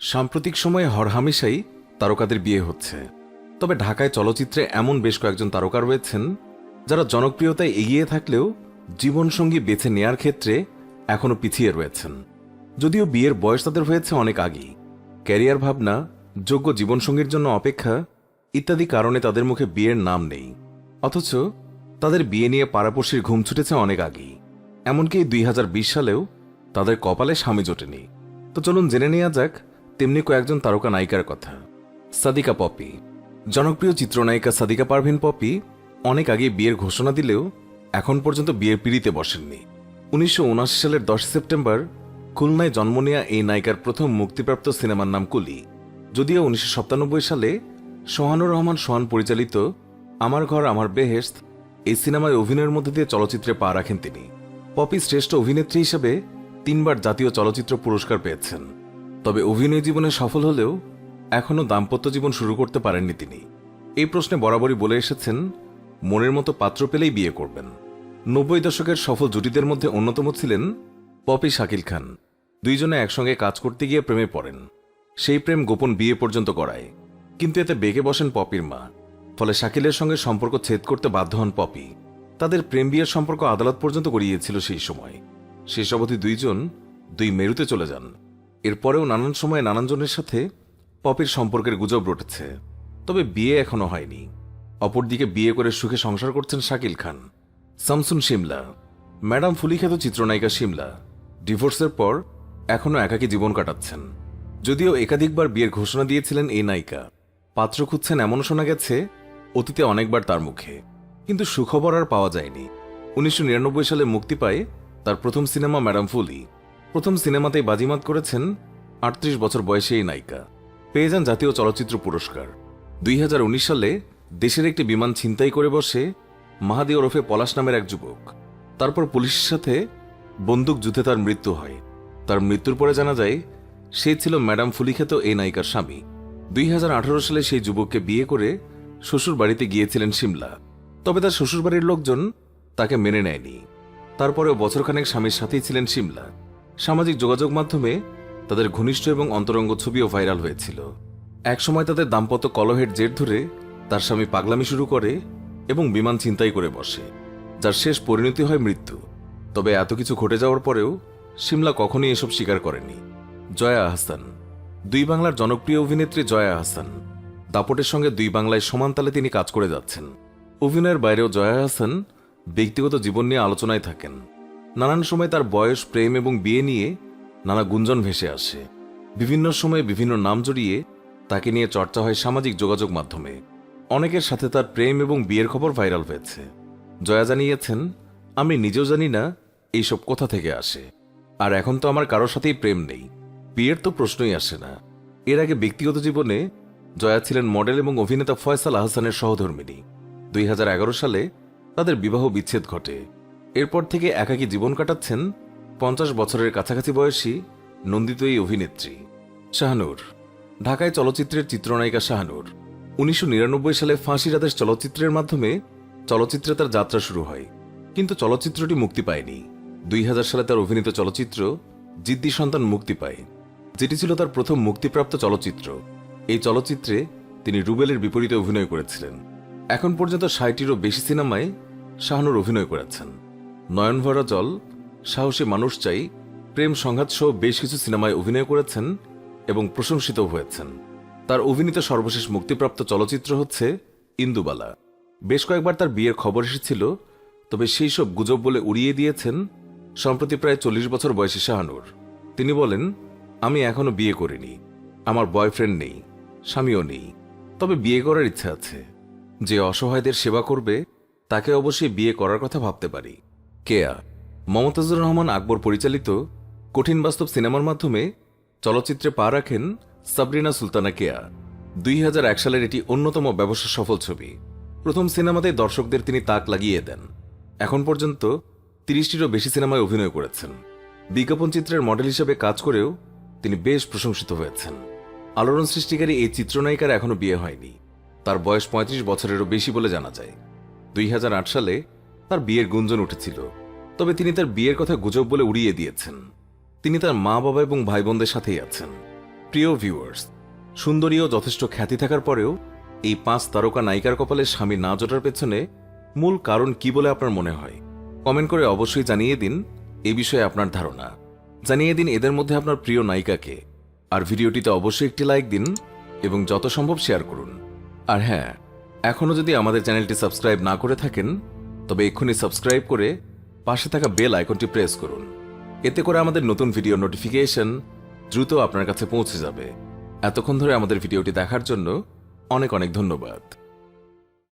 সাম্প্রতিক সময়ে হরহামেশাই তারকাদের বিয়ে হচ্ছে। তবে ঢাকায় চলচ্চিত্রে এমন বেশ কয়েকজন তারকা রয়েছেন, যারা জনপ্রিয়তায় এগিয়ে থাকলেও জীবনসঙ্গী বেছে নেয়ার ক্ষেত্রে এখনও পিছিয়ে রয়েছেন। যদিও বিয়ের বয়স তাদের হয়েছে অনেক আগেই। ক্যারিয়ার ভাবনা, যোগ্য জীবনসঙ্গীর জন্য অপেক্ষা ইত্যাদি কারণে তাদের মুখে বিয়ের নাম নেই। অথচ তাদের বিয়ে নিয়ে পাড়াপড়শির ঘুম ছুটেছে অনেক আগেই। এমনকি দুই হাজার বিশ সালেও তাদের কপালে স্বামী জোটেনি। তো চলুন জেনে নেওয়া যাক তেমনি কয়েকজন তারকা নায়িকার কথা। সাদিকা পপি। জনপ্রিয় চিত্রনায়িকা সাদিকা পারভিন পপি অনেক আগে বিয়ের ঘোষণা দিলেও এখন পর্যন্ত বিয়ের পিড়িতে বসেননি। উনিশশো উনআশি সালের দশ সেপ্টেম্বর খুলনায় জন্ম নেয়া এই নায়িকার প্রথম মুক্তিপ্রাপ্ত সিনেমার নাম কুলি। যদিও উনিশশো সাতানব্বই সালে সোহানুর রহমান সোহান পরিচালিত আমার ঘর, আমার বেহেস্ত এই সিনেমায় অভিনয়ের মধ্যে দিয়ে চলচ্চিত্রে পা রাখেন তিনি। পপি শ্রেষ্ঠ অভিনেত্রী হিসেবে তিনবার জাতীয় চলচ্চিত্র পুরস্কার পেয়েছেন। তবে অভিনয় জীবনে সফল হলেও এখনও দাম্পত্য জীবন শুরু করতে পারেননি তিনি। এই প্রশ্নে বরাবরই বলে এসেছেন, মনের মতো পাত্র পেলেই বিয়ে করবেন। নব্বই দশকের সফল জুটিদের মধ্যে অন্যতম ছিলেন পপি শাকিল খান। দুইজনে একসঙ্গে কাজ করতে গিয়ে প্রেমে পড়েন। সেই প্রেম গোপন বিয়ে পর্যন্ত করায় কিন্তু এতে বেগে বসেন পপির মা। ফলে শাকিলের সঙ্গে সম্পর্ক ছেদ করতে বাধ্য হন পপি। তাদের প্রেম বিয়ের সম্পর্ক আদালত পর্যন্ত গড়িয়েছিল সেই সময়। শেষ অবধি দুইজন দুই মেরুতে চলে যান। এরপরেও নানান সময়ে নানানজনের সাথে পপির সম্পর্কের গুজব রটেছে। তবে বিয়ে এখনও হয়নি। অপরদিকে বিয়ে করে সুখে সংসার করছেন শাকিল খান, সামসুন শিমলা, ম্যাডাম ফুলিখ্যাত চিত্রনায়িকা শিমলা। ডিভোর্সের পর এখনও একাকী জীবন কাটাচ্ছেন। যদিও একাধিকবার বিয়ের ঘোষণা দিয়েছিলেন এই নায়িকা। পাত্র খুঁজছেন এমন শোনা গেছে, অতীতে অনেকবার তার মুখে। কিন্তু সুখবর আর পাওয়া যায়নি। উনিশশো নিরানব্বই সালে মুক্তি পায় তার প্রথম সিনেমা ম্যাডাম ফুলি। প্রথম সিনেমাতেই বাজিমাত করেছেন আটত্রিশ বছর বয়সে এই নায়িকা। পেয়ে যান জাতীয় চলচ্চিত্র পুরস্কার। দুই হাজার উনিশ সালে দেশের একটি বিমান ছিনতাই করে বসে মাহাদি ওরফে পলাশ নামের এক যুবক। তারপর পুলিশের সাথে বন্দুক যুদ্ধে তার মৃত্যু হয়। তার মৃত্যুর পরে জানা যায়, সে ছিল ম্যাডাম ফুলিখ্যাত এই নায়িকার স্বামী। দুই হাজার আঠারো সালে সেই যুবককে বিয়ে করে শ্বশুর বাড়িতে গিয়েছিলেন সিমলা। তবে তার শ্বশুরবাড়ির লোকজন তাকে মেনে নেয়নি। তারপরেও বছরখানেক স্বামীর সাথেই ছিলেন সিমলা। সামাজিক যোগাযোগ মাধ্যমে তাদের ঘনিষ্ঠ এবং অন্তরঙ্গ ছবিও ভাইরাল হয়েছিল। একসময় তাদের দাম্পত্য কলহের জের ধরে তার স্বামী পাগলামি শুরু করে এবং বিমান ছিনতাই করে বসে, যার শেষ পরিণতি হয় মৃত্যু। তবে এত কিছু ঘটে যাওয়ার পরেও সিমলা কখনোই এসব স্বীকার করেনি। জয়া আহসান দুই বাংলার জনপ্রিয় অভিনেত্রী জয়া আহসান দাপটের সঙ্গে দুই বাংলায় সমান তালে তিনি কাজ করে যাচ্ছেন। অভিনয়ের বাইরেও জয়া আহসান ব্যক্তিগত জীবন নিয়ে আলোচনায় থাকেন। নানান সময় তার বয়স, প্রেম এবং বিয়ে নিয়ে নানা গুঞ্জন ভেসে আসে। বিভিন্ন সময়ে বিভিন্ন নাম জড়িয়ে তাকে নিয়ে চর্চা হয় সামাজিক যোগাযোগ মাধ্যমে। অনেকের সাথে তার প্রেম এবং বিয়ের খবর ভাইরাল হয়েছে। জয়া জানিয়েছেন, আমি নিজেও জানি না এইসব কোথা থেকে আসে। আর এখন তো আমার কারোর সাথেই প্রেম নেই। বিয়ের তো প্রশ্নই আসে না। এর আগে ব্যক্তিগত জীবনে জয়া ছিলেন মডেল এবং অভিনেতা ফয়সাল আহসানের সহধর্মিনী দুই হাজার এগারো সালে তাদের বিবাহ বিচ্ছেদ ঘটে। এরপর থেকে একাকী জীবন কাটাচ্ছেন পঞ্চাশ বছরের কাছাকাছি বয়সী নন্দিত এই অভিনেত্রী, শাহানুর। ঢাকায় চলচ্চিত্রের চিত্রনায়িকা শাহানুর। উনিশশো নিরানব্বই সালে ফাঁসির আদেশ চলচ্চিত্রের মাধ্যমে চলচ্চিত্রে তার যাত্রা শুরু হয়। কিন্তু চলচ্চিত্রটি মুক্তি পায়নি। দুই হাজার সালে তার অভিনীত চলচ্চিত্র জিদ্দি সন্তান মুক্তি পায়, যেটি ছিল তার প্রথম মুক্তিপ্রাপ্ত চলচ্চিত্র। এই চলচ্চিত্রে তিনি রুবেলের বিপরীতে অভিনয় করেছিলেন। এখন পর্যন্ত ষাটটিরও বেশি সিনেমায় শাহানুর অভিনয় করেছেন। নয়নভরা জল, সাহসী মানুষ চাই, প্রেম সংঘাত সহ বেশ কিছু সিনেমায় অভিনয় করেছেন এবং প্রশংসিত হয়েছেন। তার অভিনীত সর্বশেষ মুক্তিপ্রাপ্ত চলচ্চিত্র হচ্ছে ইন্দুবালা। বেশ কয়েকবার তার বিয়ের খবর এসেছিল, তবে সেই সব গুজব বলে উড়িয়ে দিয়েছেন সম্প্রতি প্রায় চল্লিশ বছর বয়সী শাহানুর। তিনি বলেন, আমি এখনও বিয়ে করিনি। আমার বয়ফ্রেন্ড নেই, স্বামীও নেই। তবে বিয়ে করার ইচ্ছা আছে। যে অসহায়দের সেবা করবে, তাকে অবশ্যই বিয়ে করার কথা ভাবতে পারি। কেয়া। মমতাজুর রহমান আকবর পরিচালিত কঠিন বাস্তব সিনেমার মাধ্যমে চলচ্চিত্রে পা রাখেন সাবরিনা সুলতানা কেয়া। দুই হাজার এক সালের এটি অন্যতম ব্যবসা সফল ছবি। প্রথম সিনেমাতে দর্শকদের তিনি তাক লাগিয়ে দেন। এখন পর্যন্ত তিরিশটিরও বেশি সিনেমায় অভিনয় করেছেন। বিজ্ঞাপন চিত্রের মডেল হিসেবে কাজ করেও তিনি বেশ প্রশংসিত হয়েছেন। আলোড়ন সৃষ্টিকারী এই চিত্রনায়িকার এখনও বিয়ে হয়নি। তার বয়স পঁয়ত্রিশ বছরেরও বেশি বলে জানা যায়। দুই হাজার আট সালে তার বিয়ের গুঞ্জন উঠেছিল। তবে তিনি তার বিয়ের কথা গুজব বলে উড়িয়ে দিয়েছেন। তিনি তার মা বাবা এবং ভাই বোনদের সাথেই আছেন। প্রিয় ভিউয়ার্স সুন্দরী ও যথেষ্ট খ্যাতি থাকার পরেও এই পাঁচ তারকা নায়িকার কপালে স্বামী না জোটার পেছনে মূল কারণ কি বলে আপনার মনে হয়? কমেন্ট করে অবশ্যই জানিয়ে দিন এ বিষয়ে আপনার ধারণা। জানিয়ে দিন এদের মধ্যে আপনার প্রিয় নায়িকাকে। আর ভিডিওটিতে অবশ্যই একটি লাইক দিন এবং যত সম্ভব শেয়ার করুন। আর হ্যাঁ এখনও যদি আমাদের চ্যানেলটি সাবস্ক্রাইব না করে থাকেন তবে এক্ষুনি সাবস্ক্রাইব করে পাশে থাকা বেল আইকনটি প্রেস করুন। এতে করে আমাদের নতুন ভিডিও নোটিফিকেশন দ্রুত আপনার কাছে পৌঁছে যাবে। এতক্ষণ ধরে আমাদের ভিডিওটি দেখার জন্য অনেক অনেক ধন্যবাদ।